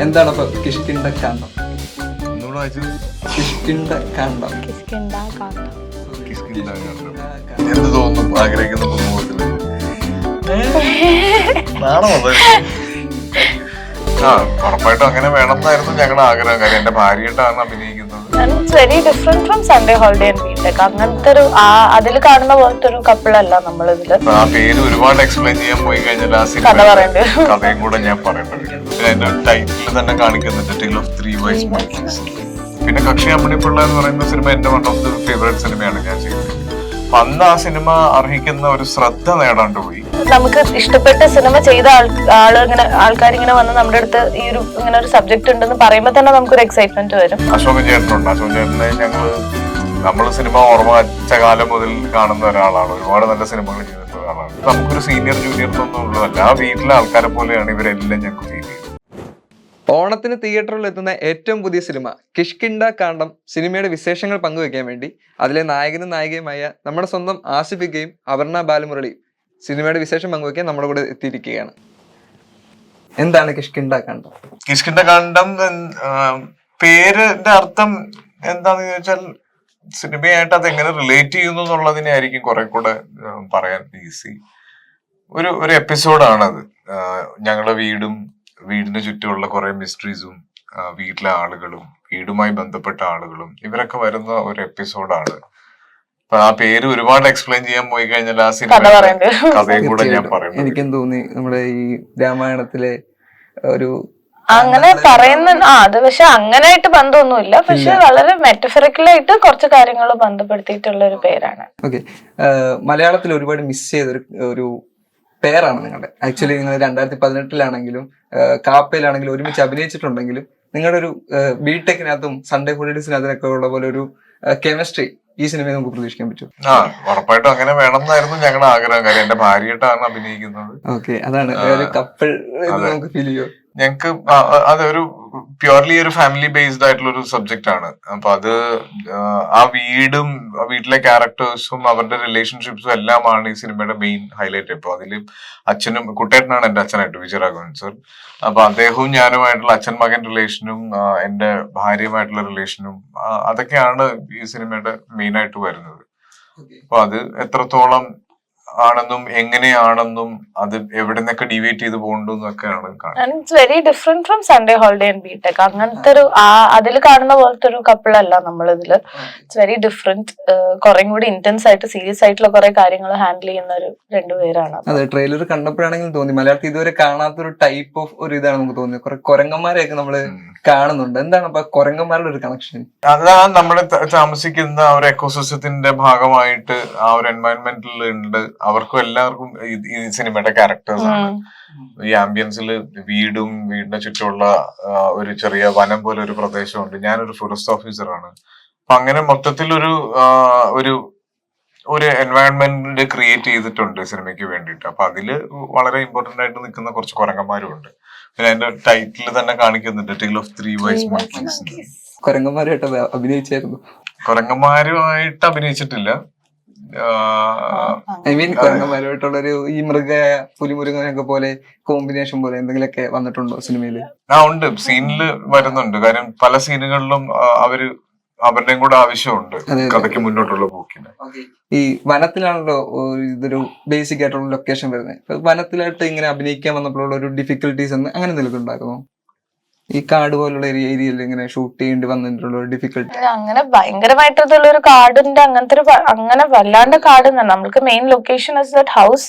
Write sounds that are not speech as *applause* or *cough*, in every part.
എന്താണ് അപ്പൊ കിഷ്കിണ്ട കാണ്ടം കിഷ്കിണ്ട കാണ്ടം കിഷ്കിണ്ട എന്ത് തോന്നുന്നു? ആഗ്രഹിക്കുന്ന നാണോ? ആ ഉറപ്പായിട്ടും അങ്ങനെ വേണമെന്നായിരുന്നു ഞങ്ങളുടെ ആഗ്രഹം. കാര്യം എന്റെ ഭാര്യയായിട്ടാണ് അഭിനയിക്കുന്നത്. It's very different from Sunday Holiday and BTech അങ്ങനത്തെ ഒരു ആ അതിൽ കാണുന്ന പോലത്തെ ഒരു കപ്പിളല്ല നമ്മൾ ഇതിൽ ആ പേര് ഒരുപാട് എക്സ്പ്ലെയിൻ ചെയ്യാൻ പോയി കഴിഞ്ഞാൽ ആ സിനിമ പറയേണ്ടി വരും. കഥയും കൂടെ ഞാൻ അതിന്റെ ടൈറ്റിൽ തന്നെ കാണിക്കുന്നുണ്ട് tale of three wise Michaels പിന്നെ കക്ഷി അമ്മണിപ്പിള്ള എന്ന് പറയുന്ന സിനിമ എന്റെ വൺ ഓഫ് ദി ഫേവറേറ്റ് സിനിമയാണ് ഞാൻ ചെയ്തത് അപ്പൊ അന്ന് ആ സിനിമ അർഹിക്കുന്ന ഒരു ശ്രദ്ധ നേടാണ്ട് പോയി. നമുക്ക് ഇഷ്ടപ്പെട്ട സിനിമ ചെയ്ത ആൾ ഇങ്ങനെ ആൾക്കാർ ഇങ്ങനെ വന്ന് നമ്മുടെ അടുത്ത് ഈ ഒരു ഇങ്ങനെ ഒരു സബ്ജക്ട് ഉണ്ടെന്ന് പറയുമ്പോൾ തന്നെ നമുക്കൊരു എക്സൈറ്റ്മെന്റ് വരും. അശോക് ചേട്ടനുണ്ട്. അശോക് ചേട്ടനെ ഞങ്ങൾ നമ്മൾ സിനിമ ഓർമ്മ വച്ച കാലം മുതൽ കാണുന്ന ഒരാളാണ്. ഒരുപാട് നല്ല സിനിമകൾ ചെയ്തിട്ടുള്ള ഒരാളാണ്. നമുക്കൊരു സീനിയർ ജൂനിയർ എന്നൊന്നും ഉള്ളതല്ല. ആ വീട്ടിലെ ആൾക്കാരെ പോലെയാണ് ഇവരെല്ലാം ഞങ്ങൾക്ക് ഫീൽ ചെയ്യുന്നത് ഓണത്തിന് തിയേറ്ററിൽ എത്തുന്ന ഏറ്റവും പുതിയ സിനിമ കിഷ്കിണ്ട കാണ്ടം സിനിമയുടെ വിശേഷങ്ങൾ പങ്കുവെക്കാൻ വേണ്ടി അതിലെ നായകനും നായികയുമായ നമ്മുടെ സ്വന്തം ആസിഫിക്കയും അപർണ ബാലമുരളിയും സിനിമയുടെ വിശേഷം പങ്കുവെക്കാൻ നമ്മുടെ കൂടെ എത്തിയിരിക്കുകയാണ്. എന്താണ് കിഷ്കിണ്ട കാണ്ടം കിഷ്കിണ്ട കാണ്ഡം പേരിന്റെ അർത്ഥം എന്താണെന്ന് ചോദിച്ചാൽ സിനിമയായിട്ട് അത് എങ്ങനെ റിലേറ്റ് ചെയ്യുന്നു എന്നുള്ളതിനെ ആയിരിക്കും കുറെ കൂടെ പറയാൻ ഈസി ഒരു ഒരു എപ്പിസോഡാണത് ഞങ്ങളുടെ വീടും വീടിന് ചുറ്റുമുള്ള കുറെ മിസ്റ്ററീസും വീട്ടിലെ ആളുകളും വീടുമായി ബന്ധപ്പെട്ട ആളുകളും ഇവരൊക്കെ വരുന്ന ഒരു എപ്പിസോഡാണ് അപ്പൊ ആ പേര് ഒരുപാട് എക്സ്പ്ലെയിൻ ചെയ്യാൻ പോയി കഴിഞ്ഞാൽ ആ സിനിമ. കഥയും കൂടെ ഞാൻ പറയുന്നു പറയുന്നത് എനിക്കും തോന്നി നമ്മുടെ ഈ രാമായണത്തിലെ ഒരു അങ്ങനെ പറയുന്ന ആ അത് പക്ഷെ അങ്ങനെയായിട്ട് ബന്ധമൊന്നുമില്ല. പക്ഷെ വളരെ മെറ്റഫറിക്കലായിട്ട് കുറച്ച് കാര്യങ്ങൾ ബന്ധപ്പെടുത്തിയിട്ടുള്ള ഒരു പേരാണ്. ഓക്കെ മലയാളത്തിൽ ഒരുപാട് മിസ് ചെയ്ത ഒരു പേരാണ് നിങ്ങളുടെ. ആക്ച്വലി നിങ്ങൾ രണ്ടായിരത്തി പതിനെട്ടിലാണെങ്കിലും കാപ്പയിലാണെങ്കിലും ഒരുമിച്ച് അഭിനയിച്ചിട്ടുണ്ടെങ്കിലും നിങ്ങളുടെ ഒരു ബിടെക്കിനകത്തും സൺഡേ ഹോളിഡേസിനകത്തൊക്കെ ഉള്ള പോലെ ഒരു കെമിസ്ട്രി ഈ സിനിമയിൽ നമുക്ക് പ്രതീക്ഷിക്കാൻ പറ്റും. ആ ഉറപ്പായിട്ടും അങ്ങനെ വേണം എന്നായിരുന്നു ഞങ്ങളുടെ ആഗ്രഹം. കാര്യം എന്റെ ഭാര്യയായിട്ടാണ് അഭിനയിക്കുന്നത്. ഓക്കെ അതാണ്. ഒരു കപ്പിൾ നമുക്ക് ഫീൽ ചെയ്യോ? ഞങ്ങക്ക് ആ- ആ- അത് ഒരു പ്യുവർലി ഒരു ഫാമിലി ബേസ്ഡ് ആയിട്ടുള്ള ഒരു സബ്ജക്റ്റ് ആണ്. അപ്പൊ അത് ആ, വീടും ആ വീട്ടിലെ ക്യാരക്ടേഴ്സും അവരുടെ റിലേഷൻഷിപ്സും എല്ലാമാണ് ഈ സിനിമയുടെ മെയിൻ ഹൈലൈറ്റ് ഇപ്പൊ അതിൽ അച്ഛനും കുട്ടേട്ടനാണ് എന്റെ അച്ഛനായിട്ട് വിജയരാഘവൻ സർ അപ്പൊ അദ്ദേഹവും ഞാനുമായിട്ടുള്ള അച്ഛൻ മകൻ റിലേഷനും എന്റെ ഭാര്യയുമായിട്ടുള്ള റിലേഷനും അതൊക്കെയാണ് ഈ സിനിമയുടെ മെയിൻ ആയിട്ട് വരുന്നത്. അപ്പൊ അത് എത്രത്തോളം ആണെന്നും എങ്ങനെയാണെന്നും അത് എവിടെ നിന്നൊക്കെ ഡിവേറ്റ് ചെയ്ത് പോകണ്ടെന്നൊക്കെയാണ് കാണുന്നത്. And it's very different from Sunday Holiday and BTech അങ്ങനത്തെ ഒരു ആ അതിൽ കാണുന്ന പോലത്തെ ഒരു കപ്പിളല്ല അല്ല ഇതിൽ. ഇറ്റ്സ് വെരി ഡിഫറെന്റ് കുറേ കൂടി ഇന്റൻസ് ആയിട്ട് സീരിയസ് ആയിട്ടുള്ള കുറെ കാര്യങ്ങൾ ഹാൻഡിൽ ചെയ്യുന്ന ഒരു രണ്ടുപേരാണ് അതെ. ട്രെയിലർ കണ്ടപ്പോഴാണെങ്കിലും തോന്നി. മലയാളത്തിൽ ഇതുവരെ കാണാത്ത ഒരു ടൈപ്പ് ഓഫ് ഒരു ഇതാണ് നമുക്ക് തോന്നിയത്. കുറെ കുരങ്ങന്മാരെയൊക്കെ നമ്മൾ കാണുന്നുണ്ട്. എന്താണ് അപ്പൊ കുരങ്ങന്മാരുടെ ഒരു കണക്ഷൻ അതാണ് നമ്മൾ താമസിക്കുന്ന ആ ഒരു എക്കോസിസ്റ്റത്തിന്റെ ഭാഗമായിട്ട് ആ ഒരു എൻവയൺമെന്റിൽ ഉണ്ട് അവർക്കും എല്ലാവർക്കും ഈ- സിനിമയുടെ ക്യാരക്ടേഴ്സ് ആണ്. ഈ ആംബിയൻസിൽ വീടും വീടിന്റെ ചുറ്റുമുള്ള ഒരു ചെറിയ വനം പോലെ ഒരു പ്രദേശമുണ്ട്. ഞാനൊരു ഫോറസ്റ്റ് ഓഫീസറാണ് അപ്പൊ അങ്ങനെ മൊത്തത്തിൽ ഒരു ഒരു ഒരു എൻവയൺമെന്റ് ക്രിയേറ്റ് ചെയ്തിട്ടുണ്ട് സിനിമയ്ക്ക് വേണ്ടിയിട്ട്. അപ്പൊ അതിൽ വളരെ ഇമ്പോർട്ടന്റ് ആയിട്ട് നിൽക്കുന്ന കുറച്ച് കുരങ്ങന്മാരും ഉണ്ട്. പിന്നെ അതിന്റെ ടൈറ്റിൽ തന്നെ കാണിക്കുന്നുണ്ട്. ടെയിൽ ഓഫ് ത്രീ വൈസ് അഭി- അഭിനയിച്ചായിരുന്നു കുരങ്ങന്മാരുമായിട്ട് അഭിനയിച്ചിട്ടില്ല. ഐ മീൻ കുരങ്ങന്മാരുമായിട്ടുള്ള ഒരു ഈ മൃഗ പുലിമുരുകനൊക്കെ പോലെ കോമ്പിനേഷൻ പോലെ എന്തെങ്കിലുമൊക്കെ വന്നിട്ടുണ്ടോ സിനിമയിൽ ആ ഉണ്ട്. സീനിൽ വരുന്നുണ്ട്. കാര്യം പല സീനുകളിലും അവർ അവരുടെയും കൂടെ ആവശ്യമുണ്ട് കഥയ്ക്ക് മുന്നോട്ടുള്ള പോക്കിന്. ഈ വനത്തിലാണല്ലോ ഇതൊരു ബേസിക് ആയിട്ടുള്ള ലൊക്കേഷൻ വരുന്നത്. വനത്തിലായിട്ട് ഇങ്ങനെ അഭിനയിക്കാൻ വന്നപ്പോഴുള്ള ഒരു ഡിഫിക്കൽട്ടീസ് എന്ന് അങ്ങനെ എന്തെങ്കിലും ഉണ്ടായിരുന്നോ? ഈ കാട് പോലുള്ള ഏരിയയിൽ ഇങ്ങനെ ഷൂട്ട് ചെയ്യേണ്ടി വന്നിട്ടുള്ള ഒരു ഡിഫിക്കൽട്ടി അങ്ങനെ ഭയങ്കരമായിട്ടുള്ള ഒരു കാടിന്റെ അങ്ങനത്തെ ഒരു അങ്ങനെ വല്ലാണ്ട് കാട് നമ്മൾക്ക് main location is that house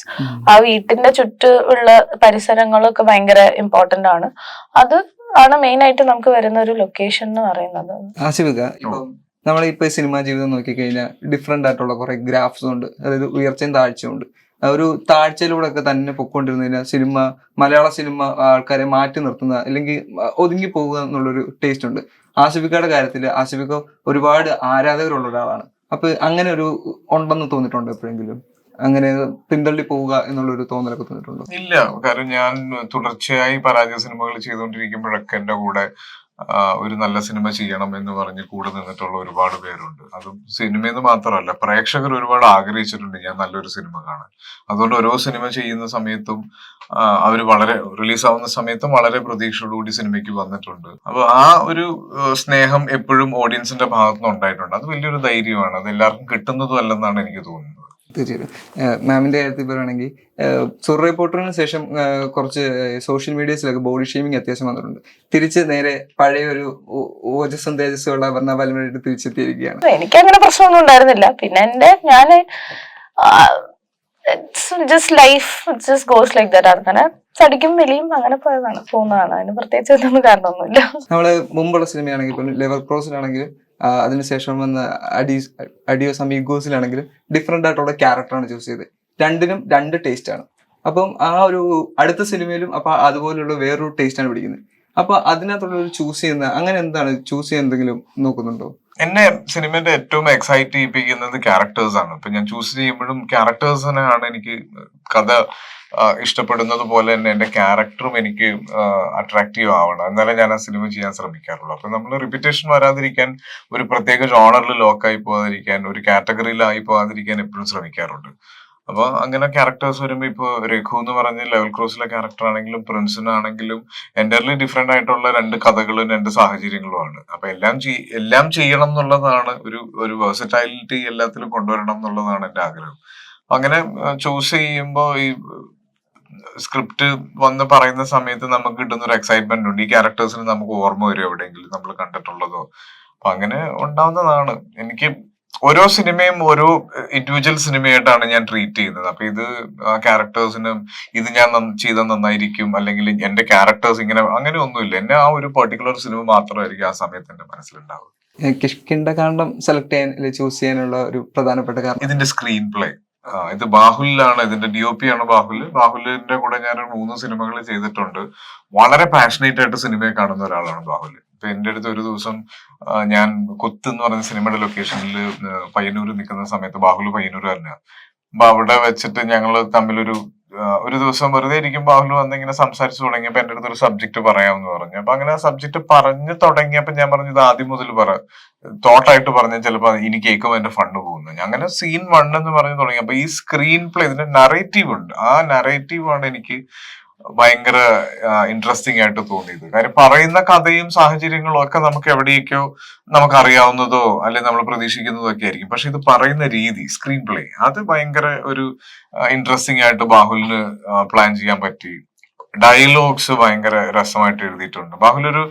ആ വീട്ടിന്റെ ചുറ്റുമുള്ള പരിസരങ്ങളൊക്കെ ഭയങ്കര ഇമ്പോർട്ടന്റ് ആണ്. അത് ആണ് മെയിൻ ആയിട്ട് നമുക്ക് വരുന്ന ഒരു ലൊക്കേഷൻ എന്ന് പറയുന്നത്. ആശിവിക ഇപ്പം നമ്മളിപ്പോ സിനിമാ ജീവിതം നോക്കിക്കഴിഞ്ഞാൽ ഡിഫറെന്റ് ആയിട്ടുള്ള കുറെ ഗ്രാഫ്സ് ഉണ്ട്. അതായത് ഉയർച്ചയും താഴ്ചയും ഉണ്ട്. ഒരു താഴ്ചയിലൂടെ ഒക്കെ തന്നെ പൊക്കോണ്ടിരുന്നതിന് സിനിമ മലയാള സിനിമ ആൾക്കാരെ മാറ്റി നിർത്തുന്ന അല്ലെങ്കിൽ ഒതുങ്ങി പോകുക എന്നുള്ളൊരു ടേസ്റ്റ് ഉണ്ട്. ആസിഫിക്കയുടെ കാര്യത്തിൽ ആസിഫിക്ക ഒരുപാട് ആരാധകരുള്ള ഒരാളാണ്. അപ്പൊ അങ്ങനെ ഒരു ഉണ്ടെന്ന് തോന്നിയിട്ടുണ്ടോ എപ്പോഴെങ്കിലും? അങ്ങനെ പിന്തള്ളി പോവുക എന്നുള്ളൊരു തോന്നലൊക്കെ തോന്നിയിട്ടുണ്ടോ? ഇല്ല. കാരണം ഞാൻ തുടർച്ചയായി പരാജയ സിനിമകൾ ചെയ്തുകൊണ്ടിരിക്കുമ്പോഴൊക്കെ എന്റെ കൂടെ ഒരു നല്ല സിനിമ ചെയ്യണം എന്ന് പറഞ്ഞ് കൂടെ നിന്നിട്ടുള്ള ഒരുപാട് പേരുണ്ട്. അതും സിനിമയെന്ന് മാത്രമല്ല പ്രേക്ഷകർ ഒരുപാട് ആഗ്രഹിച്ചിട്ടുണ്ട് ഞാൻ നല്ലൊരു സിനിമ കാണാൻ. അതുകൊണ്ട് ഓരോ സിനിമ ചെയ്യുന്ന സമയത്തും അവർ വളരെ റിലീസാവുന്ന സമയത്തും വളരെ പ്രതീക്ഷയോടുകൂടി സിനിമയ്ക്ക് വന്നിട്ടുണ്ട്. അപ്പൊ ആ ഒരു സ്നേഹം എപ്പോഴും ഓഡിയൻസിന്റെ ഭാഗത്തുനിന്ന് ഉണ്ടായിട്ടുണ്ട്. അത് വലിയൊരു ധൈര്യമാണ്. അത് എല്ലാവർക്കും കിട്ടുന്നതും അല്ലെന്നാണ് എനിക്ക് തോന്നുന്നത്. തീർച്ചയായിട്ടും. മാമിന്റെ കാര്യത്തിൽ പറയുകയാണെങ്കിൽ സുർ റിപ്പോർട്ടറിന് ശേഷം കുറച്ച് സോഷ്യൽ മീഡിയസിലൊക്കെ ബോഡി ഷെയ്മിങ് അത്യാവശ്യം വന്നിട്ടുണ്ട്. തിരിച്ച് നേരെ പഴയ ഒരു ഓജസ്സും തേജസ്സും ഉള്ള വർണ തിരിച്ചെത്തിയിരിക്കുകയാണ് എനിക്ക് അങ്ങനെ പ്രശ്നമൊന്നും ഉണ്ടായിരുന്നില്ല. പിന്നെ എന്റെ ഞാൻ just life just goes like that അങ്ങനെ ചടിക്കും അങ്ങനെ പോയതാണ് പോകുന്നതാണ്. അതിന് പ്രത്യേകിച്ച് കാരണമൊന്നുമില്ല. നമ്മൾ മുമ്പുള്ള സിനിമയാണെങ്കിൽ ലെവൽ ക്രോസിലാണെങ്കിലും അതിനുശേഷം വന്ന അഡീസ് സമീ ഗോസിലാണെങ്കിലും ഡിഫറെന്റ് ആയിട്ടുള്ള ക്യാരക്ടറാണ് ചൂസ് ചെയ്തത്. രണ്ടിനും രണ്ട് ടേസ്റ്റ് ആണ്. അപ്പം ആ ഒരു അടുത്ത സിനിമയിലും അപ്പം അതുപോലെയുള്ള വേറൊരു ടേസ്റ്റ് ആണ് പിടിക്കുന്നത്. അപ്പൊ അതിനകത്തുള്ള ഒരു ചൂസ് ചെയ്യുന്ന അങ്ങനെ എന്താണ് ചൂസ് ചെയ്യുന്ന എന്തെങ്കിലും നോക്കുന്നുണ്ടോ? എന്നെ സിനിമയുടെ ഏറ്റവും എക്സൈറ്റ് ചെയ്യിപ്പിക്കുന്നത് ക്യാരക്ടേഴ്സ് ആണ്. ഇപ്പൊ ഞാൻ ചൂസ് ചെയ്യുമ്പോഴും ക്യാരക്ടേഴ്സിനെയാണ് എനിക്ക് കഥ ഇഷ്ടപ്പെടുന്നത് പോലെ തന്നെ എന്റെ ക്യാരക്ടറും എനിക്ക് അട്രാക്റ്റീവ് ആവണം. എന്നാലേ ഞാൻ ആ സിനിമ ചെയ്യാൻ ശ്രമിക്കാറുള്ളൂ. അപ്പൊ നമ്മൾ റിപ്പീറ്റേഷൻ വരാതിരിക്കാൻ ഒരു പ്രത്യേക ജോണറിൽ ലോക്കായി പോകാതിരിക്കാൻ ഒരു കാറ്റഗറിയിലായി പോകാതിരിക്കാൻ എപ്പോഴും ശ്രമിക്കാറുണ്ട്. അപ്പൊ അങ്ങനെ ക്യാരക്ടേഴ്സ് വരുമ്പോ ഇപ്പൊ രഘു എന്ന് പറഞ്ഞ ലെവൽ ക്രോസിലെ ക്യാരക്ടർ ആണെങ്കിലും പ്രിൻസിനാണെങ്കിലും എന്റർലി ഡിഫറെന്റ് ആയിട്ടുള്ള രണ്ട് കഥകളും രണ്ട് സാഹചര്യങ്ങളുമാണ് അപ്പൊ എല്ലാം എല്ലാം ചെയ്യണം എന്നുള്ളതാണ് ഒരു ഒരു വേഴ്സറ്റൈലിറ്റി എല്ലാത്തിലും കൊണ്ടുവരണം എന്നുള്ളതാണ് എന്റെ ആഗ്രഹം. അങ്ങനെ ചൂസ് ചെയ്യുമ്പോൾ ഈ സ്ക്രിപ്റ്റ് വന്ന് പറയുന്ന സമയത്ത് നമുക്ക് കിട്ടുന്ന ഒരു എക്സൈറ്റ്മെന്റ് ഉണ്ട്. ഈ ക്യാരക്ടേഴ്സിന് നമുക്ക് ഓർമ്മ വരും എവിടെയെങ്കിലും നമ്മൾ കണ്ടിട്ടുള്ളതോ. അപ്പൊ അങ്ങനെ ഉണ്ടാവുന്നതാണ്. എനിക്ക് ഓരോ സിനിമയും ഓരോ ഇൻഡിവിജ്വൽ സിനിമയായിട്ടാണ് ഞാൻ ട്രീറ്റ് ചെയ്യുന്നത്. അപ്പൊ ഇത് ആ ക്യാരക്ടേഴ്സിനും ഇത് ഞാൻ ചെയ്ത ചെയ്താൽ നന്നായിരിക്കും. അല്ലെങ്കിൽ എന്റെ ക്യാരക്ടേഴ്സ് ഇങ്ങനെ അങ്ങനെ ഒന്നുമില്ല. എന്നെ ആ ഒരു പെർട്ടിക്കുലർ സിനിമ മാത്രമായിരിക്കും ആ സമയത്ത് എന്റെ മനസ്സിലുണ്ടാവുക. കിഷ്കിണ്ട കാണ്ഡം സെലക്ട് ചെയ്യാൻ ചൂസ് ചെയ്യാനുള്ള ഒരു പ്രധാനപ്പെട്ട കാരണം? ഇതിന്റെ സ്ക്രീൻ പ്ലേ ഇത് ബാഹുലിലാണ് ഇതിന്റെ ഡി ഒ പി ആണ് ബാഹുൽ ബാഹുലിന്റെ കൂടെ ഞാൻ മൂന്ന് സിനിമകൾ ചെയ്തിട്ടുണ്ട്. വളരെ പാഷനേറ്റ് ആയിട്ട് സിനിമയെ കാണുന്ന ഒരാളാണ് ബാഹുൽ ഇപ്പൊ എന്റെ അടുത്ത് ഒരു ദിവസം ഞാൻ കൊത്ത് എന്ന് പറയുന്ന സിനിമയുടെ ലൊക്കേഷനിൽ പയ്യന്നൂർ നിൽക്കുന്ന സമയത്ത് ബാഹുൽ തന്നെയാണ് അപ്പൊ അവിടെ വെച്ചിട്ട് ഞങ്ങൾ തമ്മിലൊരു ഒരു ദിവസം വെറുതെ ഇരിക്കുമ്പോൾ ബാഹുൽ വന്ന് ഇങ്ങനെ സംസാരിച്ചു തുടങ്ങിയപ്പോ എന്റെ അടുത്ത് ഒരു സബ്ജക്ട് പറയാമെന്ന് പറഞ്ഞു. അപ്പൊ അങ്ങനെ ആ സബ്ജക്ട് പറഞ്ഞു തുടങ്ങിയപ്പോ ഞാൻ പറഞ്ഞു ഇത് ആദ്യം മുതൽ പറ. തോട്ടായിട്ട് പറഞ്ഞാൽ ചിലപ്പോൾ ഇനി കേൾക്കുമ്പോൾ എന്റെ ഫണ്ട് പോകുന്നു. അങ്ങനെ സീൻ വൺ എന്ന് പറഞ്ഞു തുടങ്ങി അപ്പൊ ഈ സ്ക്രീൻ പ്ലേ ഇതിന്റെ നറേറ്റീവ് ഉണ്ട്. ആ നറേറ്റീവ് ആണ് എനിക്ക് ഭയങ്കര ഇൻട്രസ്റ്റിംഗ് ആയിട്ട് തോന്നിയത്. കാര്യം പറയുന്ന കഥയും സാഹചര്യങ്ങളും ഒക്കെ നമുക്ക് എവിടെയൊക്കെയോ നമുക്ക് അറിയാവുന്നതോ അല്ലെങ്കിൽ നമ്മൾ പ്രതീക്ഷിക്കുന്നതോ ഒക്കെ ആയിരിക്കും. പക്ഷെ ഇത് പറയുന്ന രീതി സ്ക്രീൻ പ്ലേ അത് ഭയങ്കര ഒരു ഇൻട്രസ്റ്റിംഗ് ആയിട്ട് ബാഹുലിന് പ്ലാൻ ചെയ്യാൻ പറ്റി. ഡയലോഗ്സ് ഭയങ്കര രസമായിട്ട് എഴുതിയിട്ടുണ്ട്. ബാഹുൽ ഒരു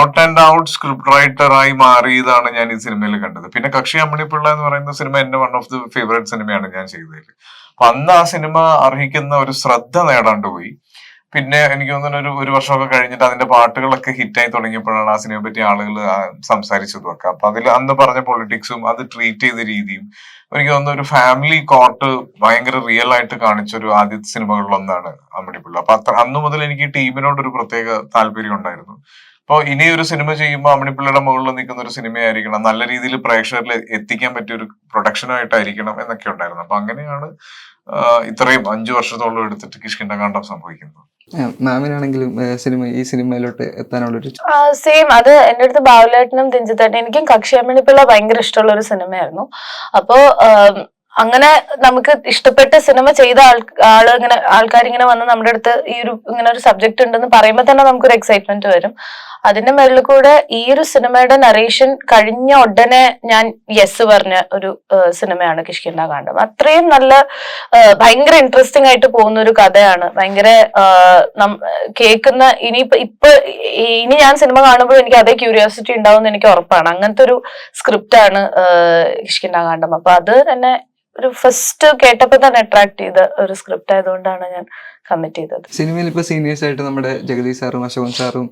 ഔട്ട് ആൻഡ് ഔട്ട് സ്ക്രിപ്റ്റ് റൈറ്ററായി മാറിയതാണ് ഞാൻ ഈ സിനിമയിൽ കണ്ടത്. പിന്നെ കക്ഷി അമ്മണിപ്പിള്ള എന്ന് പറയുന്ന സിനിമ എന്റെ വൺ ഓഫ് ദി ഫേവറേറ്റ് സിനിമയാണ് ഞാൻ ചെയ്തതിൽ. അപ്പൊ അന്ന് ആ സിനിമ അർഹിക്കുന്ന ഒരു ശ്രദ്ധ നേടാണ്ട് പോയി. പിന്നെ എനിക്ക് തോന്നുന്നു ഒരു ഒരു വർഷമൊക്കെ കഴിഞ്ഞിട്ട് അതിന്റെ പാട്ടുകളൊക്കെ ഹിറ്റായി തുടങ്ങിയപ്പോഴാണ് ആ സിനിമയെ പറ്റി ആളുകൾ സംസാരിച്ചതും ഒക്കെ. അപ്പൊ അതിൽ അന്ന് പറഞ്ഞ പൊളിറ്റിക്സും അത് ട്രീറ്റ് ചെയ്ത രീതിയും എനിക്ക് തോന്നുന്നു ഒരു ഫാമിലി കോർട്ട് ഭയങ്കര റിയൽ ആയിട്ട് കാണിച്ച ഒരു ആദ്യത്തെ സിനിമകളിലൊന്നാണ് അമ്മണിപ്പിള്ള അപ്പൊ അത്ര അന്ന് മുതൽ എനിക്ക് ടീമിനോട് ഒരു പ്രത്യേക താല്പര്യം ഉണ്ടായിരുന്നു. അപ്പോൾ ഇനി ഒരു സിനിമ ചെയ്യുമ്പോൾ അമ്മണിപ്പിള്ളയുടെ മുകളിൽ നിൽക്കുന്ന ഒരു സിനിമയായിരിക്കണം. നല്ല രീതിയിൽ പ്രേക്ഷകരിൽ എത്തിക്കാൻ പറ്റിയ ഒരു പ്രൊഡക്ഷനായിട്ടായിരിക്കണം എന്നൊക്കെ ഉണ്ടായിരുന്നു. അപ്പൊ അങ്ങനെയാണ് ഇത്രയും അഞ്ചു വർഷത്തോളം എടുത്തിട്ട് കിഷ്കിണ്ടകാന്ഡം സംഭവിക്കുന്നത്. മാമിനാണെങ്കിലും സിനിമ ഈ സിനിമയിലോട്ട് എത്താനുള്ളൊരു സെയിം അത് എന്റെ അടുത്ത് ബാബുലേട്ടനും തിഞ്ചത്തേട്ടനും എനിക്കും കക്ഷിയമ്മണിപ്പിള്ള ഭയങ്കര ഇഷ്ടമുള്ള ഒരു സിനിമയായിരുന്നു. അപ്പോ ആം, അങ്ങനെ നമുക്ക് ഇഷ്ടപ്പെട്ട സിനിമ ചെയ്ത ആൾ ആൾ ഇങ്ങനെ ആൾക്കാരിങ്ങനെ വന്ന് നമ്മുടെ അടുത്ത് ഈ ഒരു ഇങ്ങനെ ഒരു സബ്ജക്ട് ഉണ്ടെന്ന് പറയുമ്പോൾ തന്നെ നമുക്കൊരു എക്സൈറ്റ്മെന്റ് വരും. അതിന്റെ മേളിൽ കൂടെ ഈ ഒരു സിനിമയുടെ നറേഷൻ കഴിഞ്ഞ ഉടനെ ഞാൻ യെസ് പറഞ്ഞ ഒരു സിനിമയാണ് കിഷ്കിണ്ട കാണ്ടം അത്രയും നല്ല ഭയങ്കര ഇൻട്രസ്റ്റിംഗ് ആയിട്ട് പോകുന്ന ഒരു കഥയാണ്. ഭയങ്കര കേൾക്കുന്ന ഇനിയിപ്പോ ഇപ്പൊ ഇനി ഞാൻ സിനിമ കാണുമ്പോൾ എനിക്ക് അതേ ക്യൂരിയോസിറ്റി ഉണ്ടാവും എന്ന് എനിക്ക് ഉറപ്പാണ്. അങ്ങനത്തെ ഒരു സ്ക്രിപ്റ്റ് ആണ് കിഷ്കിണ്ടാകാണ്ടം അപ്പൊ അത് തന്നെ ഒരു ഫസ്റ്റ് കേട്ടപ്പോ തന്നെ അട്രാക്ട് ചെയ്ത ഒരു സ്ക്രിപ്റ്റ് ആയതുകൊണ്ടാണ് ഞാൻ കമ്മിറ്റ് ചെയ്തത്. സിനിമയിൽ ഇപ്പൊ സീനിയേഴ്സ് ആയിട്ട് നമ്മുടെ ജഗദീഷ് സാറും അശോകൻ സാറും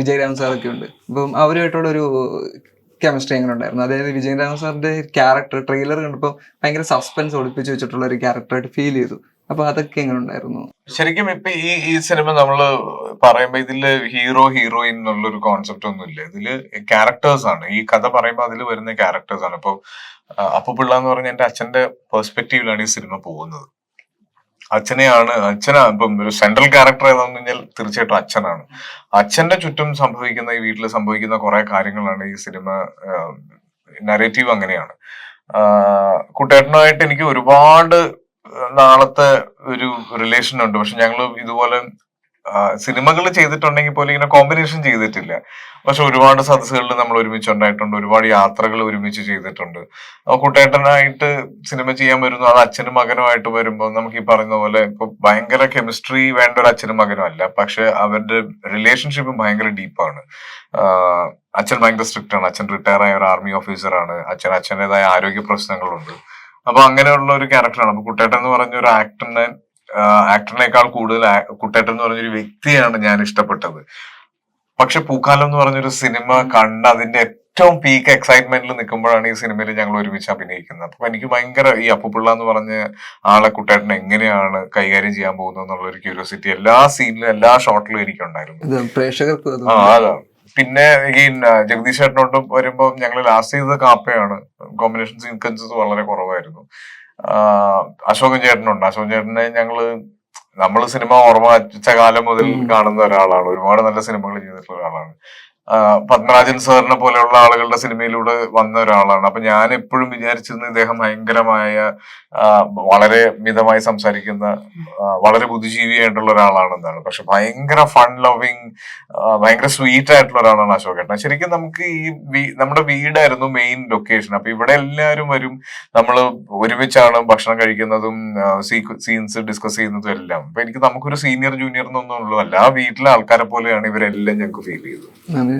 വിജയരാമൻ സാറൊക്കെ ഉണ്ട്. അപ്പം അവരുമായിട്ടുള്ള ഒരു കെമിസ്ട്രി എങ്ങനെ ഉണ്ടായിരുന്നു. അതായത് വിജയരാമൻ സാറിന്റെ ക്യാരക്ടർ ട്രെയിലർ കണ്ടപ്പോൾ ഭയങ്കര സസ്പെൻസ് ഒളിപ്പിച്ച് വെച്ചിട്ടുള്ള ഒരു ക്യാരക്ടറായിട്ട് ഫീൽ ചെയ്തു. അപ്പൊ അതൊക്കെ എങ്ങനെ ഉണ്ടായിരുന്നു? ശരിക്കും ഇപ്പൊ ഈ ഈ സിനിമ നമ്മൾ പറയുമ്പോ ഇതിൽ ഹീറോ ഹീറോയിൻ എന്നുള്ളൊരു കോൺസെപ്റ്റ് ഒന്നും ഇല്ല ഇതിൽ ക്യാരക്ടേഴ്സ് ആണ്. ഈ കഥ പറയുമ്പോ അതിൽ വരുന്ന ക്യാരക്ടേഴ്സ് ആണ്. ഇപ്പൊ അപ്പു പിള്ള എന്ന് പറഞ്ഞ എന്റെ അച്ഛന്റെ പെർസ്പെക്റ്റീവിലാണ് ഈ സിനിമ പോകുന്നത്. അച്ഛനെയാണ് അച്ഛനാ ഇപ്പം ഒരു സെൻട്രൽ ക്യാരക്ടർ ഏതാന്ന് കഴിഞ്ഞാൽ തീർച്ചയായിട്ടും അച്ഛനാണ്. അച്ഛന്റെ ചുറ്റും സംഭവിക്കുന്ന ഈ വീട്ടിൽ സംഭവിക്കുന്ന കുറെ കാര്യങ്ങളാണ് ഈ സിനിമ നരേറ്റീവ് അങ്ങനെയാണ്. കുട്ടേട്ടനുമായിട്ട് എനിക്ക് ഒരുപാട് നാളത്തെ ഒരു റിലേഷൻ ഉണ്ട്. പക്ഷെ ഞങ്ങൾ ഇതുപോലെ സിനിമകൾ ചെയ്തിട്ടുണ്ടെങ്കിൽ പോലും ഇങ്ങനെ കോമ്പിനേഷൻ ചെയ്തിട്ടില്ല. പക്ഷെ ഒരുപാട് സദസ്സുകളിൽ നമ്മൾ ഒരുമിച്ച് ഉണ്ടായിട്ടുണ്ട് ഒരുപാട് യാത്രകൾ ഒരുമിച്ച് ചെയ്തിട്ടുണ്ട്. കുട്ടേട്ടനായിട്ട് സിനിമ ചെയ്യാൻ വരുന്നു. അത് അച്ഛനും മകനുമായിട്ട് വരുമ്പോൾ നമുക്ക് ഈ പറയുന്ന പോലെ ഇപ്പൊ ഭയങ്കര കെമിസ്ട്രി വേണ്ട ഒരു അച്ഛനും മകനും അല്ല. പക്ഷെ അവരുടെ റിലേഷൻഷിപ്പ് ഭയങ്കര ഡീപ്പാണ് അച്ഛൻ ഭയങ്കര സ്ട്രിക്റ്റ് ആണ്. അച്ഛൻ റിട്ടയർ ആയ ഒരു ആർമി ഓഫീസറാണ് അച്ഛൻ അച്ഛന്റെതായ ആരോഗ്യ പ്രശ്നങ്ങളുണ്ട്. അപ്പൊ അങ്ങനെയുള്ള ഒരു ക്യാരക്ടറാണ് അപ്പൊ കുട്ടേട്ടൻ എന്ന് പറഞ്ഞ ഒരു ആക്ടറിനെ ആക്ടറിനേക്കാൾ കൂടുതൽ കുട്ടേട്ടൻ എന്ന് പറഞ്ഞൊരു വ്യക്തിയാണ് ഞാൻ ഇഷ്ടപ്പെട്ടത്. പക്ഷെ പൂക്കാലം എന്ന് പറഞ്ഞൊരു സിനിമ കണ്ട് അതിന്റെ ഏറ്റവും പീക്ക് എക്സൈറ്റ്മെന്റിൽ നിൽക്കുമ്പോഴാണ് ഈ സിനിമയിൽ ഞങ്ങൾ ഒരുമിച്ച് അഭിനയിക്കുന്നത്. അപ്പൊ എനിക്ക് ഭയങ്കര ഈ അപ്പുപിള്ള എന്ന് പറഞ്ഞ ആളെ കുട്ടേട്ടൻ എങ്ങനെയാണ് കൈകാര്യം ചെയ്യാൻ പോകുന്നത് എന്നുള്ള ഒരു ക്യൂരിയോസിറ്റി എല്ലാ സീനിലും എല്ലാ ഷോട്ടിലും എനിക്കുണ്ടായിരുന്നു. പ്രേക്ഷകർക്ക് ആ അതാ പിന്നെ ഈ ജഗദീഷ് ചേട്ടനോട്ടും വരുമ്പോൾ ഞങ്ങൾ ലാസ്റ്റ് ചെയ്തത് കാപ്പയാണ്. കോമ്പിനേഷൻ സീക്വൻസസ് വളരെ കുറവായിരുന്നു. അശോകൻ ചേട്ടനുണ്ട്. അശോകൻ ചേട്ടനെ ഞങ്ങൾ നമ്മൾ സിനിമ ഓർമ്മ അച്ച കാലം മുതൽ കാണുന്ന ഒരാളാണ്. ഒരുപാട് നല്ല സിനിമകൾ ചെയ്തിട്ടുള്ള ഒരാളാണ്. പത്മരാജൻ സാറിനെ പോലെയുള്ള ആളുകളുടെ സിനിമയിലൂടെ വന്ന ഒരാളാണ്. അപ്പൊ ഞാൻ എപ്പോഴും വിചാരിച്ചിരുന്ന ഇദ്ദേഹം ഭയങ്കരമായ വളരെ മിതമായി സംസാരിക്കുന്ന വളരെ ബുദ്ധിജീവിയായിട്ടുള്ള ഒരാളാണെന്നാണ്. പക്ഷെ ഭയങ്കര ഫൺ ലവിങ് ഭയങ്കര സ്വീറ്റ് ആയിട്ടുള്ള ഒരാളാണ് അശോക് ഏട്ടൻ. ശരിക്കും നമുക്ക് ഈ നമ്മുടെ വീടായിരുന്നു മെയിൻ ലൊക്കേഷൻ അപ്പൊ ഇവിടെ എല്ലാവരും വരും. നമ്മൾ ഒരുമിച്ചാണ് ഭക്ഷണം കഴിക്കുന്നതും സീൻസ് ഡിസ്കസ് ചെയ്യുന്നതും എല്ലാം. അപ്പൊ എനിക്ക് നമുക്കൊരു സീനിയർ ജൂനിയർ എന്നൊന്നും ഉള്ളതല്ല. ആ വീട്ടിലെ ആൾക്കാരെ പോലെയാണ് ഇവരെല്ലാം ഞങ്ങൾക്ക് ഫീൽ ചെയ്തത്.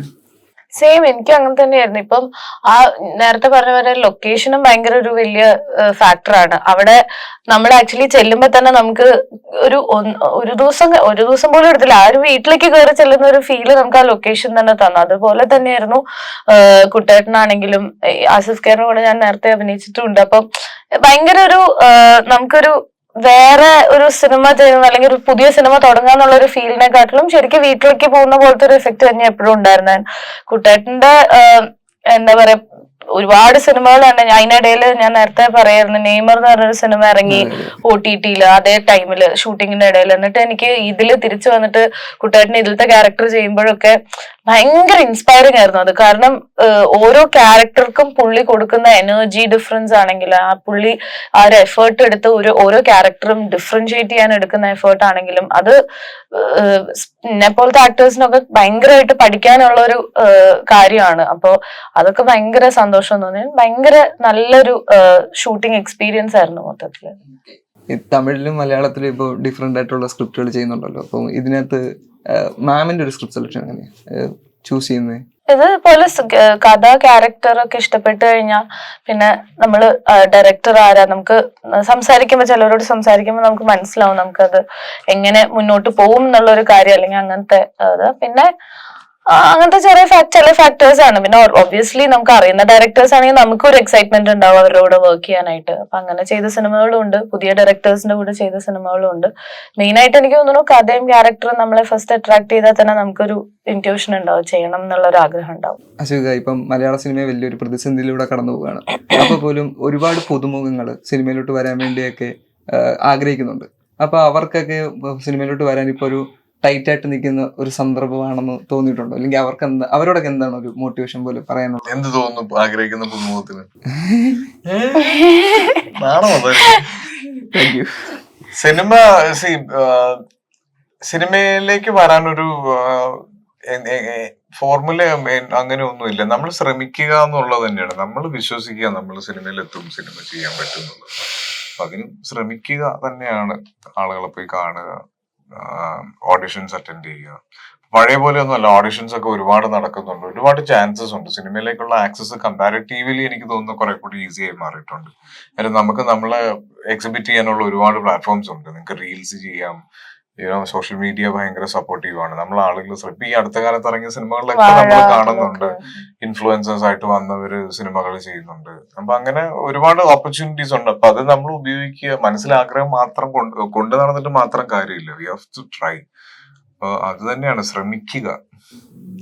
സെയിം എനിക്കും അങ്ങനെ തന്നെയായിരുന്നു. ഇപ്പം ആ നേരത്തെ പറഞ്ഞ പോലെ ലൊക്കേഷനും ഭയങ്കര ഒരു വലിയ ഫാക്ടറാണ് അവിടെ നമ്മൾ ആക്ച്വലി ചെല്ലുമ്പോ തന്നെ നമുക്ക് ഒരു ഒരു ദിവസം ഒരു ദിവസം പോലും എടുത്തില്ല. ആ ഒരു വീട്ടിലേക്ക് കയറി ചെല്ലുന്ന ഒരു ഫീൽ നമുക്ക് ആ ലൊക്കേഷൻ തന്നെ തന്നു. അതുപോലെ തന്നെയായിരുന്നു കുട്ടേട്ടനാണെങ്കിലും ആസിഫ് കെയറിനോട് ഞാൻ നേരത്തെ അഭിനയിച്ചിട്ടുണ്ട് അപ്പം ഭയങ്കര ഒരു നമുക്കൊരു വേറെ ഒരു സിനിമ ചെയ്യുന്ന അല്ലെങ്കിൽ ഒരു പുതിയ സിനിമ തുടങ്ങാന്നുള്ള ഒരു ഫീലിനെക്കാട്ടിലും ശരിക്കും വീട്ടിലേക്ക് പോകുന്ന പോലത്തെ ഒരു എഫക്ട് തന്നെ എപ്പോഴും ഉണ്ടായിരുന്നു. കുട്ടേട്ടന്റെ എന്താ പറയാ ഒരുപാട് സിനിമകൾ തന്നെ അതിനിടയിൽ ഞാൻ നേരത്തെ പറയായിരുന്നു നെയ്മർ എന്ന് പറഞ്ഞൊരു സിനിമ ഇറങ്ങി ഒ ടി ടിയിൽ അതേ ടൈമിൽ ഷൂട്ടിങ്ങിന്റെ ഇടയിൽ. എന്നിട്ട് എനിക്ക് ഇതിൽ തിരിച്ചു വന്നിട്ട് കുട്ടേട്ടന് ഇതിലത്തെ ക്യാരക്ടർ ചെയ്യുമ്പോഴൊക്കെ ഭയങ്കര ഇൻസ്പയറിംഗ് ആയിരുന്നു അത്. കാരണം ഓരോ ക്യാരക്ടർക്കും പുള്ളി കൊടുക്കുന്ന എനർജി ഡിഫറൻസ് ആണെങ്കിൽ ആ പുള്ളി ആ ഒരു എഫേർട്ട് എടുത്ത് ഒരു ഓരോ ക്യാരക്ടറും ഡിഫറൻഷിയേറ്റ് ചെയ്യാൻ എടുക്കുന്ന എഫേർട്ട് ആണെങ്കിലും അത് എന്നെ പോലത്തെ ആക്ടേഴ്സിനൊക്കെ ഭയങ്കരമായിട്ട് പഠിക്കാനുള്ള ഒരു കാര്യമാണ്. അപ്പോ അതൊക്കെ ഭയങ്കര സന്തോഷം. തോന്നി ഭയങ്കര നല്ലൊരു ഷൂട്ടിംഗ് എക്സ്പീരിയൻസ് ആയിരുന്നു മൊത്തത്തിൽ തമിഴിലും മലയാളത്തിലും ഇപ്പോൾ ഡിഫറെന്റ് ആയിട്ടുള്ള സ്ക്രിപ്റ്റുകൾ ചെയ്യുന്നുണ്ടല്ലോ. അപ്പം ഇതിനകത്ത് മാമിന്റെ ഒരു സ്ക്രിപ്റ്റ് സെലക്ഷൻ എങ്ങനെയാണ് ചൂസ് ചെയ്യുന്നത് ഇതുപോലെ കഥ ക്യാരക്ടർ ഒക്കെ ഇഷ്ടപ്പെട്ട് കഴിഞ്ഞാൽ പിന്നെ നമ്മൾ ഡയറക്ടർ ആരാ? നമുക്ക് സംസാരിക്കുമ്പോൾ ചിലവരോട് സംസാരിക്കുമ്പോൾ നമുക്ക് മനസ്സിലാവും നമുക്കത് എങ്ങനെ മുന്നോട്ട് പോകും എന്നുള്ള ഒരു കാര്യം അല്ലെങ്കിൽ അങ്ങനത്തെ അത് പിന്നെ അങ്ങനത്തെ ചെറിയ ചില ഫാക്ടേഴ്സ് ആണ്. പിന്നെ ഒബ്വിയസ്ലി നമുക്ക് അറിയുന്ന ഡയറക്ടേഴ്സ് ആണെങ്കിൽ നമുക്ക് ഒരു എക്സൈറ്റ്മെന്റ് ഉണ്ടാവും അവരുടെ കൂടെ വർക്ക് ചെയ്യാനായിട്ട്. അപ്പൊ അങ്ങനെ ചെയ്ത സിനിമകളും ഉണ്ട്. പുതിയ ഡയറക്ടേഴ്സിന്റെ കൂടെ ചെയ്ത സിനിമകളും ഉണ്ട്. മെയിൻ ആയിട്ട് എനിക്ക് തോന്നുന്നു കഥയും ക്യാരക്ടറും നമ്മളെ ഫസ്റ്റ് അട്രാക്ട് ചെയ്താൽ തന്നെ നമുക്കൊരു ഇന്റ്യൂഷൻ ഉണ്ടാവും. ചെയ്യണം എന്നുള്ള ഒരു ആഗ്രഹം ഉണ്ടാവും. അശോക ഇപ്പം മലയാള സിനിമയെ വലിയൊരു പ്രതിസന്ധിയിലൂടെ കടന്നു പോവുകയാണ്. അപ്പോൾ പോലും ഒരുപാട് പുതുമുഖങ്ങൾ സിനിമയിലോട്ട് വരാൻ വേണ്ടിയൊക്കെ ആഗ്രഹിക്കുന്നുണ്ട്. അപ്പൊ അവർക്കൊക്കെ സിനിമയിലോട്ട് വരാൻ ഇപ്പൊ ഒരു ടൈറ്റ് ആയിട്ട് നിൽക്കുന്ന ഒരു സന്ദർഭമാണെന്ന് തോന്നിയിട്ടുണ്ടോ? അല്ലെങ്കിൽ അവർക്ക് എന്താ അവരോടൊക്കെ എന്താണ് ഒരു മോട്ടിവേഷൻ പോലെ പറയാനുള്ളത്? എന്ത് തോന്നുന്നു ആഗ്രഹിക്കുന്ന പുതുമുഖത്തിന്? *laughs* നാണോ താങ്ക് യു സിനിമ സി സിനിമയിലേക്ക് വരാനൊരു ഫോർമുല അങ്ങനെ ഒന്നുമില്ല. നമ്മൾ ശ്രമിക്കുക എന്നുള്ളത് തന്നെയാണ്. നമ്മൾ വിശ്വസിക്കുക നമ്മൾ സിനിമയിലെത്തും സിനിമ ചെയ്യാൻ പറ്റും എന്നുള്ളത്. അപ്പൊ ശ്രമിക്കുക തന്നെയാണ് ആളുകളെ പോയി കാണുക. ഓഡിഷൻസ് അറ്റൻഡ് ചെയ്യുക. പഴയ പോലെ ഒന്നുമല്ല ഓഡിഷൻസ് ഒക്കെ ഒരുപാട് നടക്കുന്നുണ്ട്. ഒരുപാട് ചാൻസസ് ഉണ്ട്. സിനിമയിലേക്കുള്ള ആക്സസ് കമ്പാരിറ്റീവ്ലി എനിക്ക് തോന്നുന്നു കുറെ കൂടി ഈസി ആയി മാറിയിട്ടുണ്ട്. കാര്യം നമുക്ക് നമ്മളെ എക്സിബിറ്റ് ചെയ്യാനുള്ള ഒരുപാട് പ്ലാറ്റ്ഫോംസ് ഉണ്ട്. നിങ്ങൾക്ക് റീൽസ് ചെയ്യാം യുനോ സോഷ്യൽ മീഡിയ ഭയങ്കര സപ്പോർട്ടീവ് ആണ്. നമ്മൾ ആളുകൾ ഇപ്പൊ ഈ അടുത്ത കാലത്ത് ഇറങ്ങിയ സിനിമകളിലൊക്കെ നമ്മൾ കാണുന്നുണ്ട്. ഇൻഫ്ലുവൻസേഴ്സ് ആയിട്ട് വന്നവര് സിനിമകൾ ചെയ്യുന്നുണ്ട്. അപ്പൊ അങ്ങനെ ഒരുപാട് ഓപ്പർച്യൂണിറ്റീസ് ഉണ്ട്. അപ്പൊ അത് നമ്മൾ ഉപയോഗിക്കുക മനസ്സിലാഗ്രഹം മാത്രം കൊണ്ട് കൊണ്ടു നടന്നിട്ട് മാത്രം കാര്യമില്ല. വി ഹാവ് ടു ട്രൈ അപ്പൊ അത് തന്നെയാണ്. ശ്രമിക്കുക.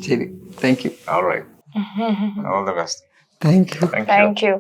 ശരി. Thank you all right all the best thank you thank you